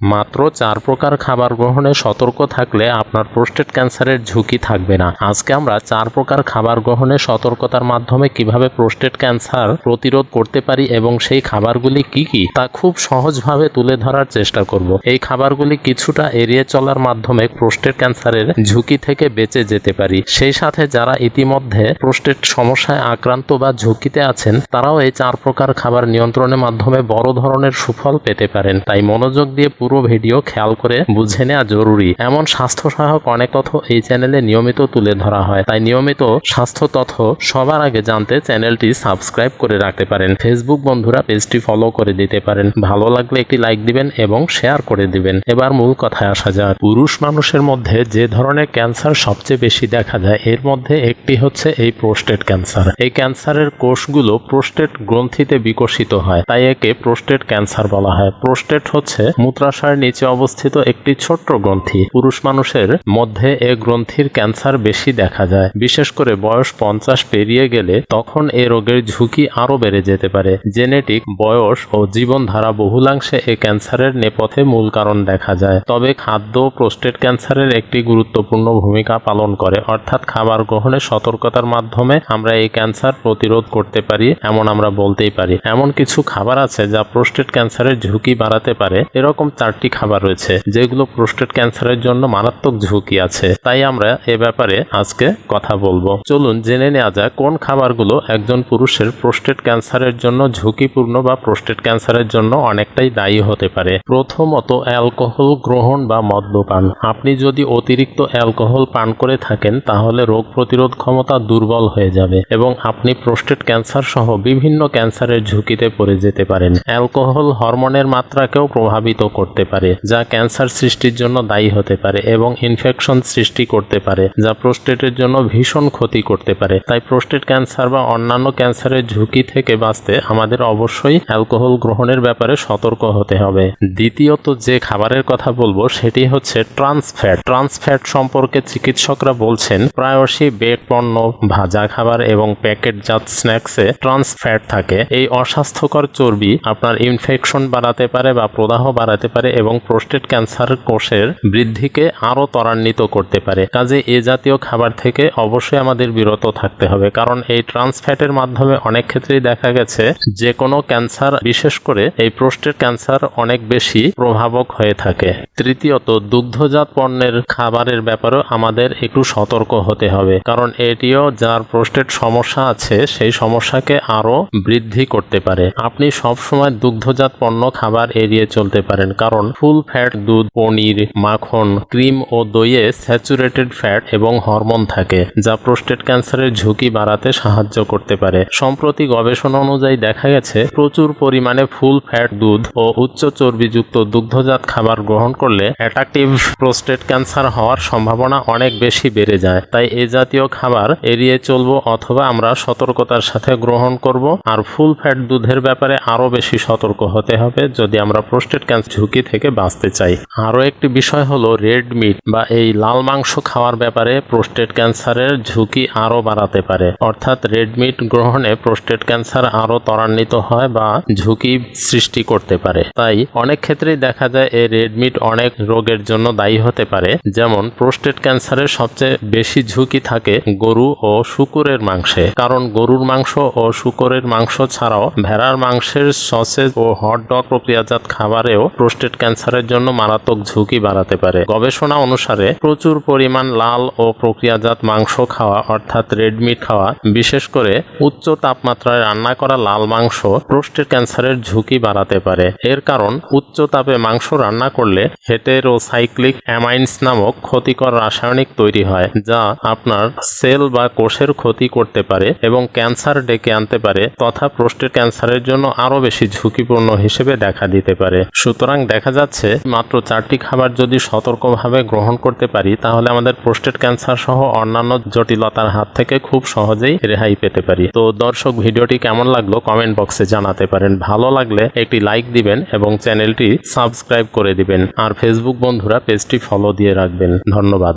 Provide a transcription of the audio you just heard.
মাত্র চার প্রকার খাবার গ্রহণে সতর্ক থাকলে আপনার প্রোস্টেট ক্যান্সারের ঝুঁকি থাকবে না। আজকে আমরা চার প্রকার খাবার গ্রহণে সতর্কতার মাধ্যমে কীভাবে প্রোস্টেট ক্যান্সার প্রতিরোধ করতে পারি এবং সেই খাবারগুলি কি কি, তা খুব সহজভাবে তুলে ধরার চেষ্টা করব। এই খাবারগুলি কিছুটা এড়িয়ে চলার মাধ্যমে প্রোস্টেট ক্যান্সারের ঝুঁকি থেকে বেঁচে যেতে পারি। সেই সাথে যারা ইতিমধ্যে প্রোস্টেট সমস্যায় আক্রান্ত বা ঝুঁকিতে আছেন, তারাও এই চার প্রকার খাবার নিয়ন্ত্রণের মাধ্যমে বড় ধরনের সুফল পেতে পারেন। তাই মনোযোগ দিয়ে পুরো ভিডিও খেয়াল করে বুঝে নেওয়া জরুরি। এমন স্বাস্থ্য সহায়ক অনেক তথ্য এই চ্যানেলে নিয়মিত তুলে ধরা হয়। তাই নিয়মিত স্বাস্থ্য তথ্য সবার আগে জানতে চ্যানেলটি সাবস্ক্রাইব করে রাখতে পারেন। ফেসবুক বন্ধুরা পেজটি ফলো করে দিতে পারেন। ভালো লাগলে একটি লাইক দিবেন এবং শেয়ার করে দিবেন। এবার মূল কথায় আসা যাক। পুরুষ মানুষের মধ্যে যে ধরনের ক্যান্সার সবচেয়ে বেশি দেখা যায়, এর মধ্যে একটি হচ্ছে এই প্রোস্টেট ক্যান্সার। এই ক্যান্সারের কোষগুলো প্রোস্টেট গ্রন্থিতে বিকশিত হয়, তাই একে প্রোস্টেট ক্যান্সার বলা হয়। প্রোস্টেট হচ্ছে মূত্রাশয়ের নিচে অবস্থিত একটি ছোট্ট গ্রন্থি। পুরুষ মানুষের মধ্যে এ গ্রন্থির ক্যান্সার বেশি দেখা যায়। বিশেষ করে বয়স পঞ্চাশ পেরিয়ে গেলে তখন এ রোগের ঝুঁকি আরও বেড়ে যেতে পারে। জেনেটিক বয়স ও জীবনধারা বহুলাংশে এ ক্যান্সারের নেপথ্যে মূল কারণ দেখা যায়। তবে খাদ্য প্রোস্টেট ক্যান্সারের একটি গুরুত্বপূর্ণ ভূমিকা পালন করে। অর্থাৎ খাবার গ্রহণে সতর্কতার মাধ্যমে আমরা এই ক্যান্সার প্রতিরোধ করতে পারি, এমন আমরা বলতেই পারি। এমন কিছু খাবার আছে যা প্রোস্টেট ক্যান্সারের ঝুঁকি বাড়াতে পারে। এরকম চারটি খাবার রয়েছে, যেগুলো প্রোস্টেট ক্যান্সারের জন্য মারাত্মক ঝুঁকি আছে। তাই আমরা এ ব্যাপারে আজকে কথা বলব। চলুন জেনে নেওয়া যাক কোন খাবারগুলো একজন পুরুষের প্রোস্টেট ক্যান্সারের জন্য ঝুঁকিপূর্ণ বা প্রোস্টেট ক্যান্সারের জন্য অনেকটাই দায়ী হতে পারে। প্রথমত, অ্যালকোহল গ্রহণ বা মদ্যপান। আপনি যদি অতিরিক্ত অ্যালকোহল পান করে থাকেন, তাহলে রোগ প্রতিরোধ ক্ষমতা দুর্বল হয়ে যাবে এবং আপনি প্রোস্টেট ক্যান্সার সহ বিভিন্ন ক্যান্সারের ঝুঁকিতে পড়ে যেতে পারেন। অ্যালকোহল হরমোনের মাত্রাকেও প্রভাবিত করতে পারে, যা ক্যান্সার সৃষ্টির জন্য দায়ী হতে পারে এবং ইনফেকশন সৃষ্টি করতে পারে, যা প্রোস্টেটের জন্য ভীষণ ক্ষতি করতে পারে। তাই প্রোস্টেট ক্যান্সার বা অন্যান্য ক্যান্সারের ঝুঁকি থেকে বাঁচতে আমাদের অবশ্যই অ্যালকোহল গ্রহণের ব্যাপারে সতর্ক হতে হবে। দ্বিতীয়ত যে খাবারের কথা বলব, সেটি হচ্ছে ট্রান্সফ্যাট। ট্রান্সফ্যাট সম্পর্কে চিকিৎসকরা বলছেন, প্রায়শই বেক পণ্য, ভাজা খাবার এবং প্যাকেটজাত স্ন্যাক্সে ট্রান্সফ্যাট থাকে। এই অস্বাস্থ্যকর চর্বি আপনার ইনফেকশন বাড়াতে পারে বা প্রদাহ বাড়াতে পারে এবং প্রোস্টেট ক্যান্সার কোষের বৃদ্ধিকে আরও ত্বরান্বিত করতে পারে। কাজে এ জাতীয় খাবার থেকে অবশ্যই আমাদের বিরত থাকতে হবে, কারণ এই ট্রান্স ফ্যাটের মাধ্যমে অনেক ক্ষেত্রেই দেখা গেছে যে কোনো ক্যান্সার, বিশেষ করে এই প্রোস্টেট ক্যান্সার, অনেক বেশি প্রভাবক হয়ে থাকে। তৃতীয়ত, দুগ্ধজাত পণ্যের খাবারের ব্যাপারেও আমাদের একটু সতর্ক হতে হবে, কারণ এটিও যার প্রোস্টেট সমস্যা আছে, সেই সমস্যাকে আরও বৃদ্ধি করতে পারে। আপনি সবসময় দুগ্ধজাত পণ্য খাবার এড়িয়ে চলতে পারেন, কারণ ফুল ফ্যাট, দুধ, পনির, মাখন, ক্রিম ও দইয়ে স্যাচুরেটেড ফ্যাট এবং হরমোন থাকে, যা প্রোস্টেট ক্যান্সারের ঝুঁকি বাড়াতে সাহায্য করতে পারে। সম্প্রতি গবেষণা অনুযায়ী দেখা গেছে, প্রচুর পরিমাণে ফুল ফ্যাট, দুধ ও উচ্চ চর্বিযুক্ত দুগ্ধজাত খাবার গ্রহণ করলে অ্যাট্রাকটিভ প্রোস্টেট ক্যান্সার হওয়ার সম্ভাবনা অনেক বেশি বেড়ে যায়। তাই এ জাতীয় খাবার এড়িয়ে চলবো অথবা আমরা সতর্কতার সাথে গ্রহণ করব। আর ফুল ফ্যাট, দুধের ব্যাপারে আরও বেশি সতর্ক হতে হবে যদি আমরা প্রোস্টেট ক্যান্সার ঝুঁকি থেকে বাঁচতে চাই। আরও একটি বিষয় হলো রেড মিট বা এই লাল মাংস খাওয়ার ব্যাপারে প্রোস্টেট ক্যান্সারের ঝুঁকি আরও বাড়াতে পারে। অর্থাৎ রেড মিট গ্রহণে প্রোস্টেট ক্যান্সার আরও ত্বরান্বিত হয় বা ঝুঁকি সৃষ্টি করতে পারে। তাই অনেক ক্ষেত্রেই দেখা যায় এই রেড মিট অনেক রোগের জন্য দায়ী হতে পারে। যেমন প্রোস্টেট ক্যান্সারের সবচেয়ে বেশি ঝুঁকি থাকে গরু ও শুকুরের মাংসে। কারণ গরুর মাংস ও শুকরের মাংস ছাড়াও ভেড়ার মাংসের সসেজ ও হট ডগ প্রক্রিয়াজাত খাবারেও প্রোস্টেট ক্যান্সারের জন্য মারাত্মক ঝুঁকি বাড়াতে পারে। গবেষণা অনুসারে প্রচুর পরিমাণ লাল ও প্রক্রিয়াজাত মাংস খাওয়া অর্থাৎ রেড মিট খাওয়া, বিশেষ করে উচ্চ তাপমাত্রায় রান্না করা লাল মাংস প্রোস্টেট ক্যান্সারের ঝুঁকি বাড়াতে পারে। এর কারণ, উচ্চ তাপে মাংস রান্না করলে হেটেরোসাইক্লিক অ্যামাইন্স নামক ক্ষতিকর রাসায়নিক তৈরি হয়, যা আপনার সেল বা কোষের ক্ষতি করতে পারে এবং ক্যান্সার ডেকে আনতে পারে, তথা প্রোস্টেট ক্যান্সারের জন্য আরও বেশি ঝুঁকিপূর্ণ হিসেবে দেখা দিতে পারে। সুতরাং দেখা যাচ্ছে, মাত্র চারটি খাবার যদি সতর্কভাবে গ্রহণ করতে পারি, তাহলে আমাদের প্রোস্টেট ক্যান্সার সহ অন্যান্য জটিলতার হাত থেকে খুব সহজেই রেহাই পেতে পারি। তো দর্শক, ভিডিওটি কেমন লাগল কমেন্ট বক্সে জানাতে পারেন। ভালো লাগলে একটি লাইক দিবেন এবং চ্যানেলটি সাবস্ক্রাইব করে দিবেন। আর ফেসবুক বন্ধুরা পেজটি ফলো দিয়ে রাখবেন। ধন্যবাদ।